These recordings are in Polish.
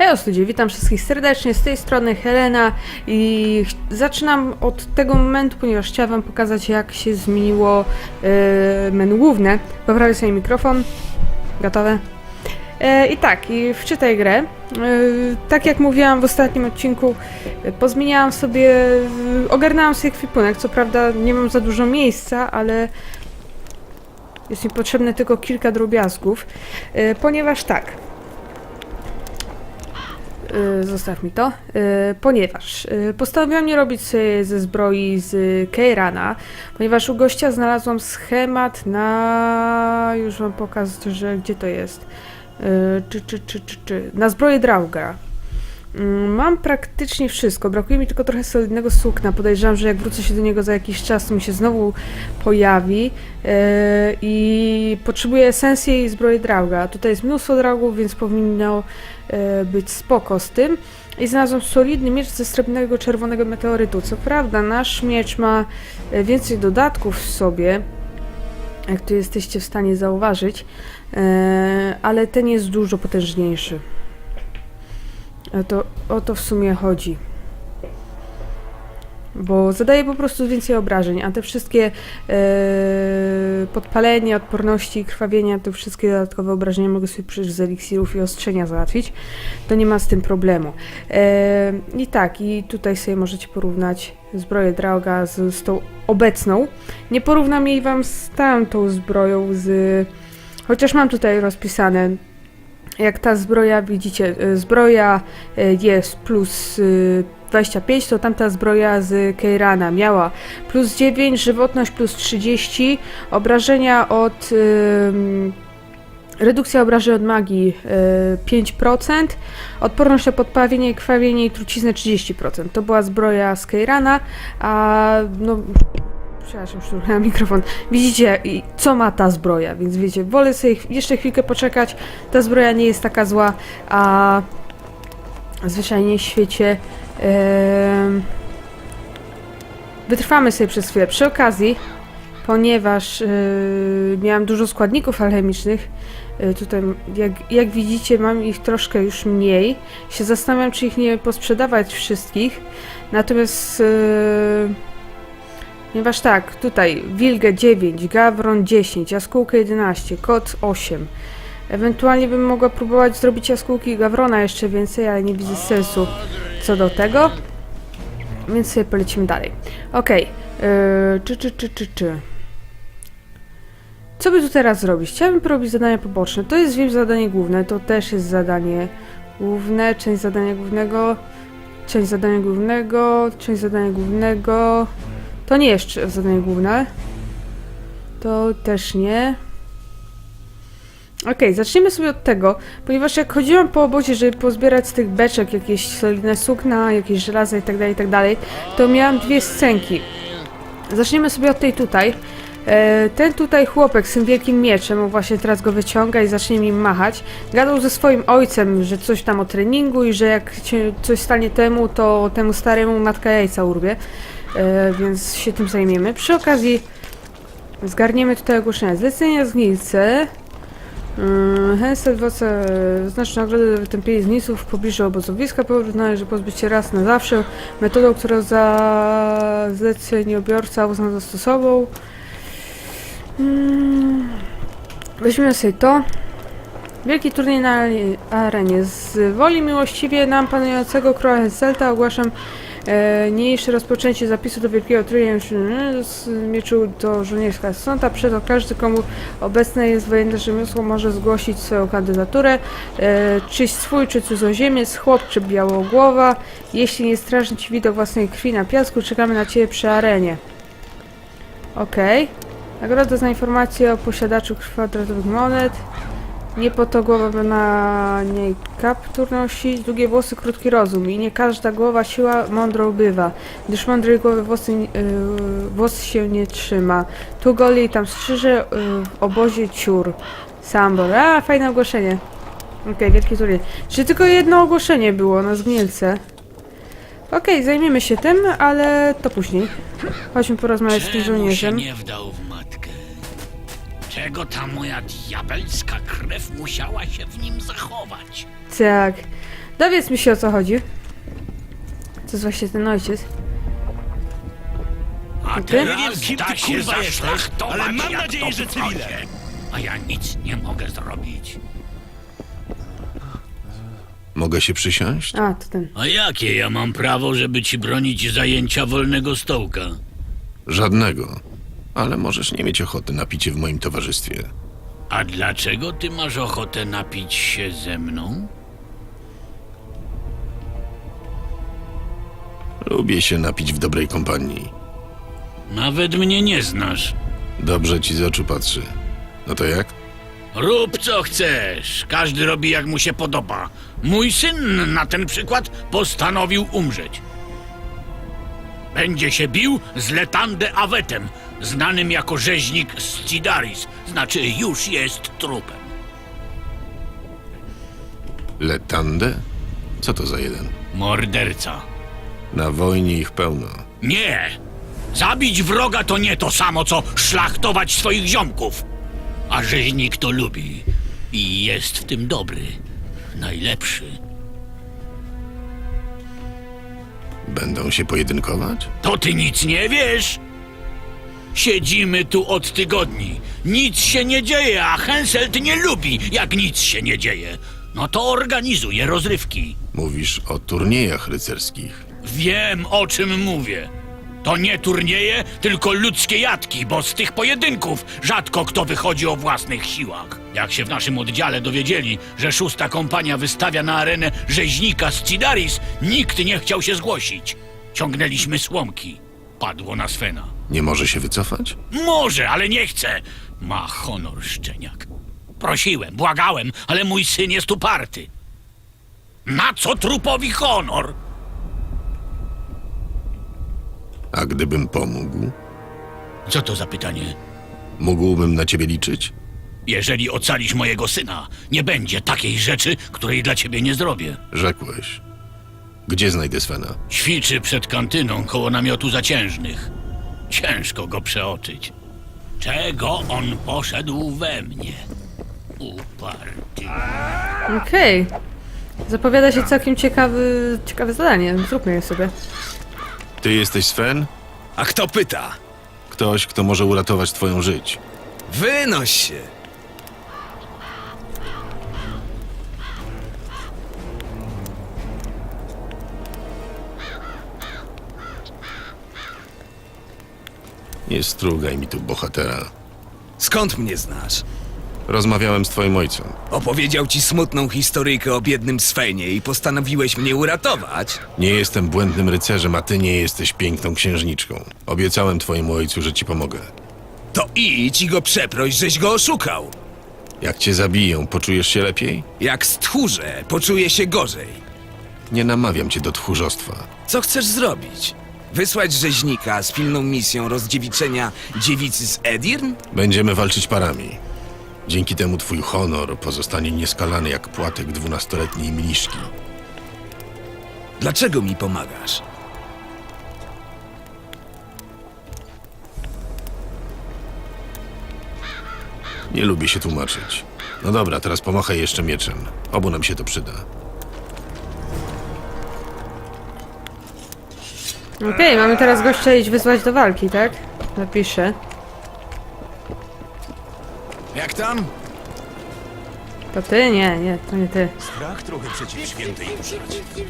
Hej ludzie, witam wszystkich serdecznie, z tej strony Helena i zaczynam od tego momentu, ponieważ chciałam wam pokazać jak się zmieniło e, menu główne. Poprawię sobie mikrofon, gotowe. E, I tak, i wczytaj grę. E, tak jak mówiłam w ostatnim odcinku, pozmieniałam sobie, ogarnęłam sobie kwipunek, co prawda nie mam za dużo miejsca, ale jest mi potrzebne tylko kilka drobiazgów, ponieważ tak, Zostaw mi to, y, ponieważ y, postanowiłam nie robić ze zbroi z Keirana, ponieważ u gościa znalazłam schemat na... już wam pokażę, że gdzie to jest. Y, Czy, czy, czy, czy, czy, na zbroję Drauga. Mm, Mam praktycznie wszystko, brakuje mi tylko trochę solidnego sukna. Podejrzewam, że jak wrócę się do niego za jakiś czas, to mi się znowu pojawi. Yy, I potrzebuję esencji i zbroi Drauga. Tutaj jest mnóstwo Draugów, więc powinno e, być spoko z tym. I znalazłam solidny miecz ze srebrnego czerwonego meteorytu. Co prawda, nasz miecz ma e, więcej dodatków w sobie, jak tu jesteście w stanie zauważyć, e, ale ten jest dużo potężniejszy. O to, o to w sumie chodzi. Bo zadaje po prostu więcej obrażeń, a te wszystkie podpalenie, odporności, krwawienia, te wszystkie dodatkowe obrażenia mogę sobie przecież z eliksirów i ostrzenia załatwić. To nie ma z tym problemu. E, I tak, i tutaj sobie możecie porównać zbroję Drauga z, z tą obecną. Nie porównam jej wam z tamtą zbroją, z... Chociaż mam tutaj rozpisane jak ta zbroja, widzicie, e, zbroja e, jest plus y, 25, to tamta zbroja z Keirana miała plus 9, żywotność plus 30, obrażenia od... redukcja obrażeń od magii y, 5%, odporność na podpawienie, krwawienie i truciznę 30%. To była zbroja z Keirana, a no... Przepraszam, szturchałem mikrofon. Widzicie, co ma ta zbroja, więc wiecie, wolę sobie jeszcze chwilkę poczekać. Ta zbroja nie jest taka zła, a zwyczajnie w świecie em, wytrwamy sobie przez chwilę. Przy okazji, ponieważ y, miałam dużo składników alchemicznych, y, tutaj jak, jak widzicie mam ich troszkę już mniej. Się zastanawiam, czy ich nie posprzedawać wszystkich. Natomiast y, Ponieważ tak, tutaj Wilgę 9, Gawron 10, Jaskółkę 11, Kot 8. Ewentualnie bym mogła próbować zrobić jaskółki Gawrona jeszcze więcej, ale nie widzę sensu co do tego. Więc sobie polecimy dalej. Okej. yy, Czy, czy, czy, czy, czy. Co by tu teraz zrobić? Chciałabym porobić zadania poboczne. To jest wiem zadanie główne, to też jest zadanie główne, część zadania głównego, część zadania głównego, część zadania głównego. To nie jest zadanie główne. To też nie. Okej, zacznijmy sobie od tego, ponieważ jak chodziłam po obozie, żeby pozbierać z tych beczek jakieś solidne sukna, jakieś żelaza tak tak dalej, to miałam dwie scenki. Zaczniemy sobie od tej tutaj. E, ten tutaj chłopek z tym wielkim mieczem, on właśnie teraz go wyciąga i zacznie mi machać. Gadał ze swoim ojcem, że coś tam o treningu i że jak coś stanie temu, to temu staremu matka jajca urwie. E, więc się tym zajmiemy. Przy okazji zgarniemy tutaj ogłoszenia. Zlecenia z Nilce. Yy, Hensel Wace znaczne nagrody za wytępienie zniców w pobliżu obozowiska. Powrót należy pozbyć się raz na zawsze metodą, którą za zleceniobiorca uzna za stosową. Mm, Weźmiemy sobie to. Wielki turniej na arenie. Z woli miłościwie nam panującego króla Henselta ogłaszam niniejsze rozpoczęcie zapisu do wielkiego turnieju z mieczu do żołnierska sąda. Przed to każdy, komu obecne jest wojenne rzemiosło, może zgłosić swoją kandydaturę. E, czyś swój, czy cudzoziemiec, chłop, czy białogłowa. Jeśli nie strażni ci widok własnej krwi na piasku, czekamy na ciebie przy arenie. Okej. Nagroda za informację o posiadaczu kwadratowych monet. Nie po to głowa by na niej kaptur nosić, długie włosy, krótki rozum i nie każda głowa siła mądrą bywa, gdyż mądrej głowy włosy, yy, się nie trzyma. Tu goli, tam strzyże, yy, w obozie ciur. Sambor. A, fajne ogłoszenie. Okej, wielki turniej. Czy tylko jedno ogłoszenie było na zgnielce? Okej, zajmiemy się tym, ale to później. Chodźmy porozmawiać z tym żołnierzem. nie wdał w matkę? Czego ta moja diabelska krew musiała się w nim zachować? Tak. Dowiedz mi się o co chodzi. To jest właśnie ten ojciec. A Nie wiem, kim ty, się kurwa, jesteś, zaszlachtować, ale mam jak nadzieję, to że wchodzi. cywile. A ja nic nie mogę zrobić. Mogę się przysiąść? A, to ten. A jakie ja mam prawo, żeby ci bronić zajęcia wolnego stołka? Żadnego. Ale możesz nie mieć ochoty na picie w moim towarzystwie. A dlaczego ty masz ochotę napić się ze mną? Lubię się napić w dobrej kompanii. Nawet mnie nie znasz. Dobrze ci z oczu patrzy. No to jak? Rób co chcesz. Każdy robi jak mu się podoba. Mój syn na ten przykład postanowił umrzeć. Będzie się bił z Letande Awetem, znanym jako rzeźnik z Cidaris. Znaczy już jest trupem. Letandę? Co to za jeden? Morderca. Na wojnie ich pełno. Nie! Zabić wroga to nie to samo, co szlachtować swoich ziomków. A rzeźnik to lubi. I jest w tym dobry. Najlepszy. Będą się pojedynkować? To ty nic nie wiesz? Siedzimy tu od tygodni. Nic się nie dzieje, a Henselt nie lubi, jak nic się nie dzieje. No to organizuje rozrywki. Mówisz o turniejach rycerskich. Wiem, o czym mówię. To nie turnieje, tylko ludzkie jatki, bo z tych pojedynków rzadko kto wychodzi o własnych siłach. Jak się w naszym oddziale dowiedzieli, że szósta kompania wystawia na arenę rzeźnika z Cidaris, nikt nie chciał się zgłosić. Ciągnęliśmy słomki. Padło na Svena. Nie może się wycofać? Może, ale nie chce. Ma honor szczeniak. Prosiłem, błagałem, ale mój syn jest uparty. Na co trupowi honor? A gdybym pomógł? Co to za pytanie? Mógłbym na ciebie liczyć? Jeżeli ocalisz mojego syna, nie będzie takiej rzeczy, której dla ciebie nie zrobię. Rzekłeś. Gdzie znajdę Svena? Ćwiczy przed kantyną koło namiotu zaciężnych. Ciężko go przeoczyć. Czego on poszedł we mnie? Uparty. Okej. Zapowiada się całkiem ciekawy, ciekawe zadanie. Zróbmy je sobie. Ty jesteś Sven? A kto pyta? Ktoś, kto może uratować twoją żyć. Wynoś się. Nie strugaj mi tu bohatera. Skąd mnie znasz? Rozmawiałem z twoim ojcem. Opowiedział ci smutną historyjkę o biednym Svenie i postanowiłeś mnie uratować? Nie jestem błędnym rycerzem, a ty nie jesteś piękną księżniczką. Obiecałem twojemu ojcu, że ci pomogę. To idź i go przeproś, żeś go oszukał. Jak cię zabiją, poczujesz się lepiej? Jak stchórze, poczuję się gorzej. Nie namawiam cię do tchórzostwa. Co chcesz zrobić? Wysłać rzeźnika z pilną misją rozdziewiczenia dziewicy z Edirn? Będziemy walczyć parami. Dzięki temu twój honor pozostanie nieskalany jak płatek dwunastoletniej mniszki. Dlaczego mi pomagasz? Nie lubię się tłumaczyć. No dobra, teraz pomachaj jeszcze mieczem. Obu nam się to przyda. Okej, mamy teraz gościa iść wyzwać do walki, tak? Napiszę. Jak tam? To ty? Nie, nie, to nie ty. Strach trochę przeciw świętej.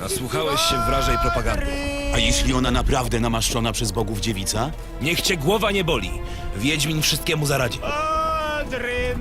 Nasłuchałeś się wrażej propagandy. A jeśli ona naprawdę namaszczona przez bogów dziewica? Niech cię głowa nie boli. Wiedźmin wszystkiemu zaradzi.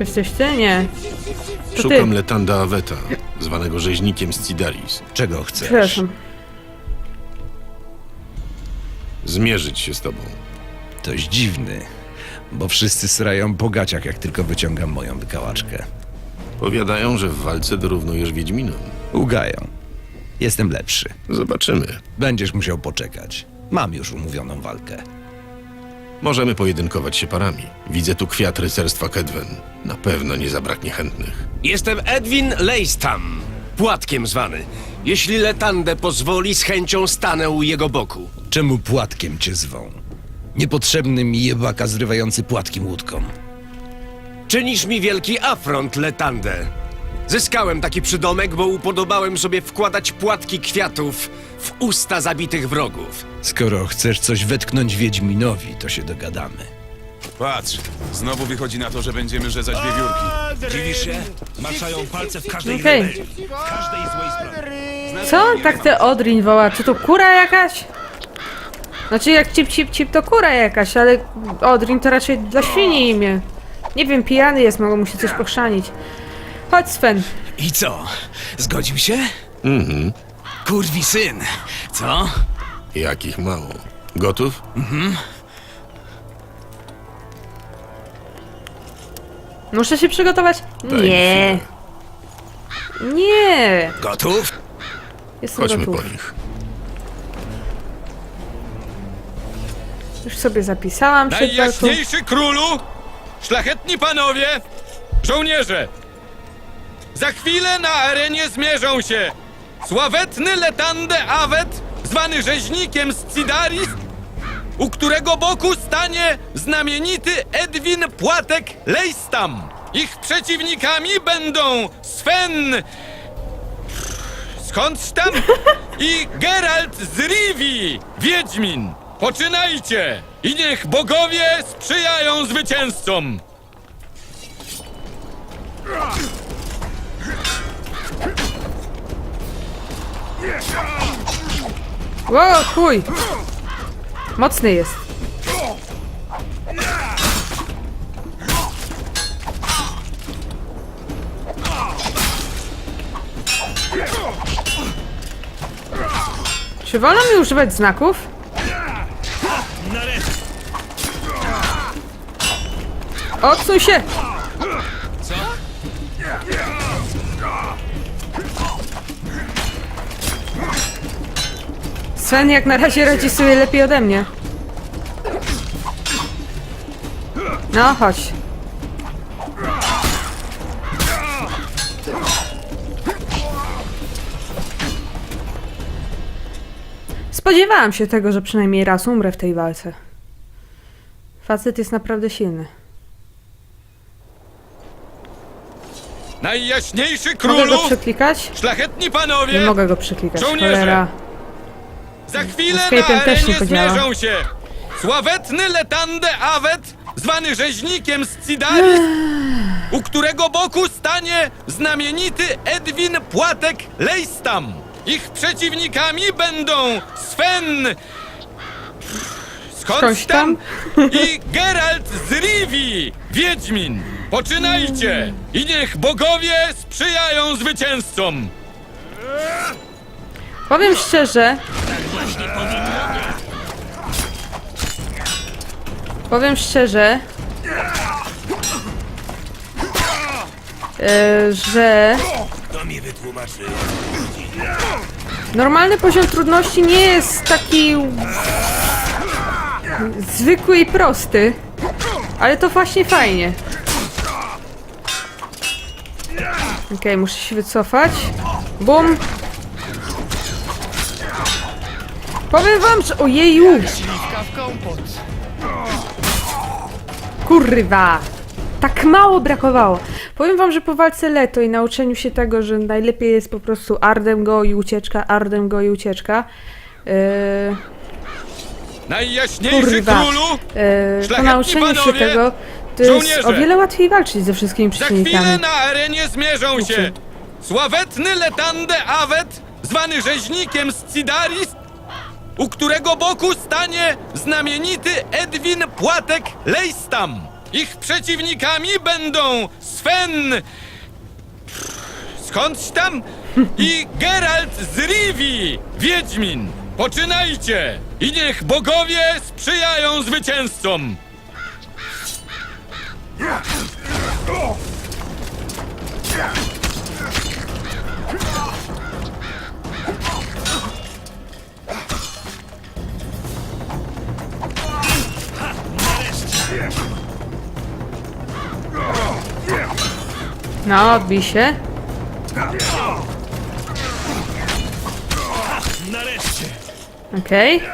Jesteś ty? Nie. To Szukam ty. Letanda Aveta, zwanego rzeźnikiem z Cidaris. Czego chcesz? Przepraszam. Zmierzyć się z tobą. Toś dziwny, bo wszyscy srają po gaciach, jak tylko wyciągam moją wykałaczkę. Powiadają, że w walce dorównujesz Wiedźminom. Ugają. Jestem lepszy. Zobaczymy. Będziesz musiał poczekać. Mam już umówioną walkę. Możemy pojedynkować się parami. Widzę tu kwiat rycerstwa Kedwen. Na pewno nie zabraknie chętnych. Jestem Edwin Leistam, płatkiem zwany. Jeśli Letandę pozwoli, z chęcią stanę u jego boku. Czemu płatkiem cię zwą? Niepotrzebny mi jebaka zrywający płatkim łódką. Czynisz mi wielki afront, Letandę. Zyskałem taki przydomek, bo upodobałem sobie wkładać płatki kwiatów w usta zabitych wrogów. Skoro chcesz coś wetknąć Wiedźminowi, to się dogadamy. Patrz, znowu wychodzi na to, że będziemy rzezać wiewiórki. Dziwisz się? Maczają palce w każdej Okej. rebelii. W każdej złej sprawie. Co on tak te Odrin woła? Czy to kura jakaś? Znaczy jak cip cip cip to kura jakaś, ale Odrin to raczej dla świni imię. Nie wiem, pijany jest, mogło mu się coś pochrzanić. Chodź Sven. I co? Zgodził się? Mhm. Kurwi syn. Co? Jakich mało. Gotów? Muszę się przygotować? Daj mi Nie. Nie. Gotów? Jestem Chodźmy po gotów. nich. Już sobie zapisałam przed walką. Najjaśniejszy królu, szlachetni panowie, żołnierze! Za chwilę na arenie zmierzą się sławetny Letande Awet, zwany rzeźnikiem z Cidaris, u którego boku stanie znamienity Edwin Płatek Leistam. Ich przeciwnikami będą Sven skądś tam i Geralt z Rivi, Wiedźmin. Poczynajcie i niech bogowie sprzyjają zwycięzcom. Ło, chuj! Mocny jest. Czy wolno mi używać znaków? Odsuń się! Sven jak na razie radzi sobie lepiej ode mnie. No, chodź. Spodziewałam się tego, że przynajmniej raz umrę w tej walce. Facet jest naprawdę silny. Najjaśniejszy Mogę królu, go przeklikać? szlachetni Nie panowie, mogę go przeklikać, Żołnierze! cholera. Za chwilę Escape'em na też arenie zmierzą się sławetny Letande Awet, zwany rzeźnikiem z Cidaris, u którego boku stanie znamienity Edwin Płatek Leistam. Ich przeciwnikami będą Sven skądś tam? i Geralt z Rivi, Wiedźmin. Poczynajcie i niech bogowie sprzyjają zwycięzcom. Powiem szczerze. Powiem szczerze. e, że To mi wytłumaczy. normalny poziom trudności nie jest taki zwykły i prosty, ale to właśnie fajnie. Okej, muszę się wycofać. Bum. Powiem wam, że... Ojeju! Kurwa! Tak mało brakowało. Powiem wam, że po walce Leto i nauczeniu się tego, że najlepiej jest po prostu ardem go i ucieczka, ardem go i ucieczka. Yy, Najjaśniejszy Kurwa. królu, yy, po Szlachetni nauczeniu się panowie, tego, to jest żołnierze! o wiele łatwiej walczyć ze wszystkimi za chwilę przeciwnikami. na arenie zmierzą się sławetny Letande Awet, zwany rzeźnikiem z Cidaris, u którego boku stanie znamienity Edwin Płatek Leistam. Ich przeciwnikami będą Sven skądś tam i Geralt z Rivi, Wiedźmin. Poczynajcie i niech bogowie sprzyjają zwycięzcom. No, odbij się. Nareszcie! Okej. Okay.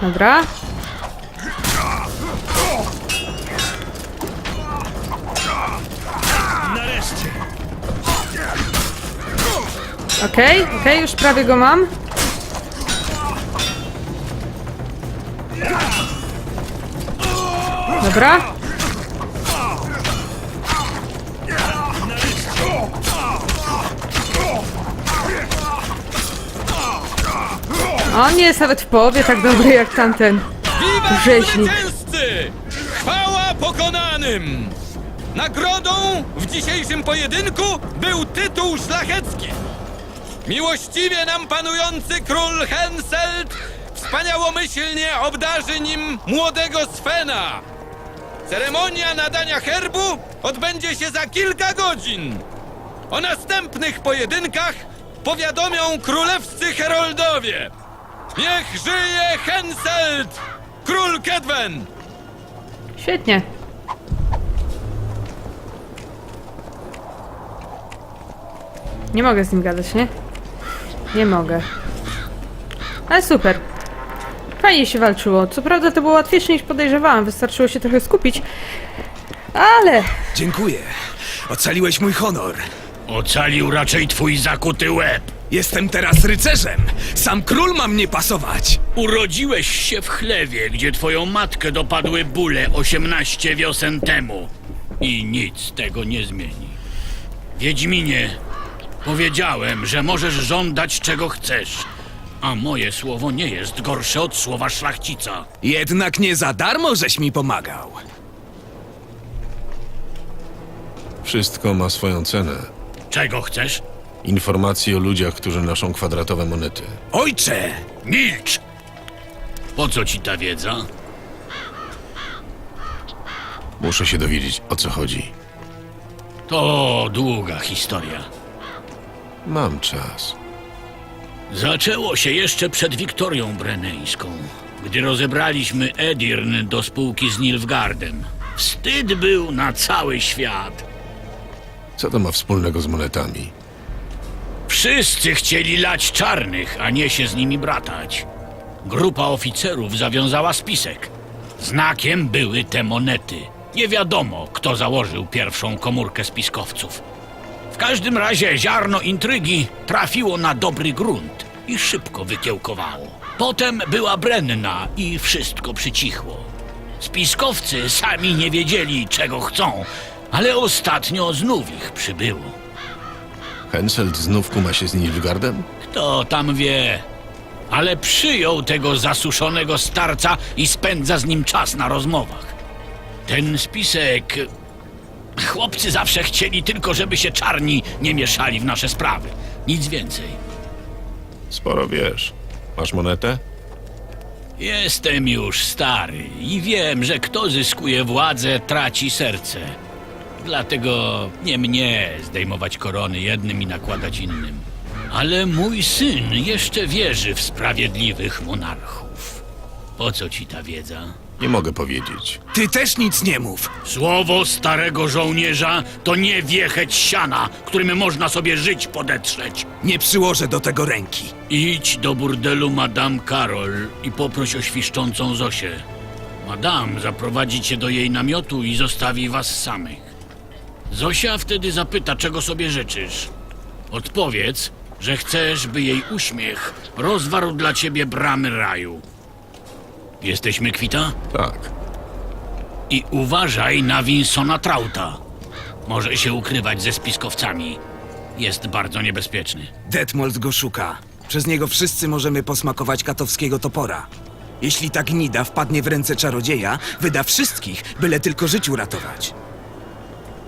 Dobra. Nareszcie! Okej, okay, okej, okay, już prawie go mam. Dobra. On nie jest nawet w połowie tak dobry jak tamten. Rzeźnik. Chwała pokonanym! Nagrodą w dzisiejszym pojedynku był tytuł szlachecki. Miłościwie nam panujący król Henselt wspaniałomyślnie obdarzy nim młodego Svena. Ceremonia nadania herbu odbędzie się za kilka godzin. O następnych pojedynkach powiadomią królewscy heroldowie. Niech żyje Henselt! Król Kedwen! Świetnie. Nie mogę z nim gadać, nie? Nie mogę. Ale super. Fajnie się walczyło. Co prawda to było łatwiejsze niż podejrzewałam. Wystarczyło się trochę skupić. Ale Dziękuję. Ocaliłeś mój honor. Ocalił raczej twój zakuty łeb. Jestem teraz rycerzem. Sam król ma mnie pasować. Urodziłeś się w chlewie, gdzie twoją matkę dopadły bóle 18 wiosen temu. I nic tego nie zmieni. Wiedźminie, powiedziałem, że możesz żądać czego chcesz. A moje słowo nie jest gorsze od słowa szlachcica. Jednak nie za darmo żeś mi pomagał. Wszystko ma swoją cenę. Czego chcesz? Informacje o ludziach, którzy noszą kwadratowe monety. Ojcze! Milcz! Po co ci ta wiedza? Muszę się dowiedzieć, o co chodzi. To długa historia. Mam czas. Zaczęło się jeszcze przed Wiktorią Breneńską, gdy rozebraliśmy Edirn do spółki z Nilfgaardem. Wstyd był na cały świat. Co to ma wspólnego z monetami? Wszyscy chcieli lać czarnych, a nie się z nimi bratać. Grupa oficerów zawiązała spisek. Znakiem były te monety. Nie wiadomo, kto założył pierwszą komórkę spiskowców. W każdym razie ziarno intrygi trafiło na dobry grunt i szybko wykiełkowało. Potem była Brenna i wszystko przycichło. Spiskowcy sami nie wiedzieli, czego chcą, ale ostatnio znów ich przybyło. Henselt znów kuma się z Nilfgaardem? Kto tam wie? Ale przyjął tego zasuszonego starca i spędza z nim czas na rozmowach. Ten spisek. Chłopcy zawsze chcieli tylko, żeby się czarni nie mieszali w nasze sprawy. Nic więcej. Sporo wiesz. Masz monetę? Jestem już stary i wiem, że kto zyskuje władzę, traci serce. Dlatego nie mnie zdejmować korony jednym i nakładać innym. Ale mój syn jeszcze wierzy w sprawiedliwych monarchów. Po co ci ta wiedza? Nie mogę powiedzieć. Ty też nic nie mów. Słowo starego żołnierza to nie wiecheć siana, którym można sobie żyć podetrzeć. Nie przyłożę do tego ręki. Idź do burdelu Madame Karol i poproś o świszczącą Zosię. Madame zaprowadzi cię do jej namiotu i zostawi was samych. Zosia wtedy zapyta, czego sobie życzysz. Odpowiedz, że chcesz, by jej uśmiech rozwarł dla ciebie bramy raju. Jesteśmy kwita? Tak. I uważaj na Winsona Trauta. Może się ukrywać ze spiskowcami. Jest bardzo niebezpieczny. Detmold go szuka. Przez niego wszyscy możemy posmakować katowskiego topora. Jeśli ta gnida wpadnie w ręce czarodzieja, wyda wszystkich, byle tylko życiu ratować.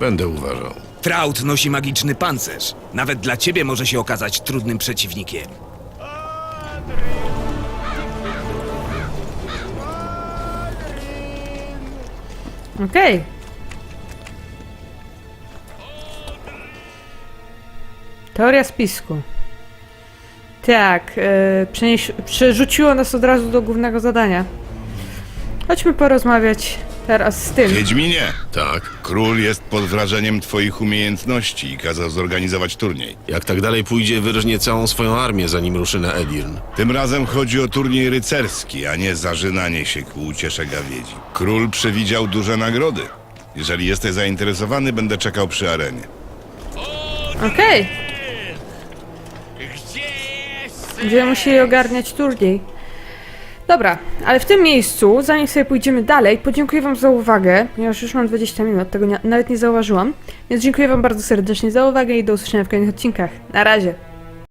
Będę uważał. Traut nosi magiczny pancerz. Nawet dla ciebie może się okazać trudnym przeciwnikiem. Okej. Teoria spisku. Tak, przenieś, przerzuciło nas od razu do głównego zadania. Chodźmy porozmawiać teraz z tym. Wiedźminie, Tak. król jest pod wrażeniem twoich umiejętności i kazał zorganizować turniej. Jak tak dalej pójdzie, wyrżnie całą swoją armię, zanim ruszy na Edirn. Tym razem chodzi o turniej rycerski, a nie zażynanie się ku uciesze gawiedzi. Król przewidział duże nagrody. Jeżeli jesteś zainteresowany, będę czekał przy arenie. Okej. Gdzie jest? Będziemy musieli ogarniać turniej. Dobra, ale w tym miejscu, zanim sobie pójdziemy dalej, podziękuję Wam za uwagę, ponieważ już mam 20 minut, tego nie, nawet nie zauważyłam. Więc dziękuję Wam bardzo serdecznie za uwagę i do usłyszenia w kolejnych odcinkach. Na razie!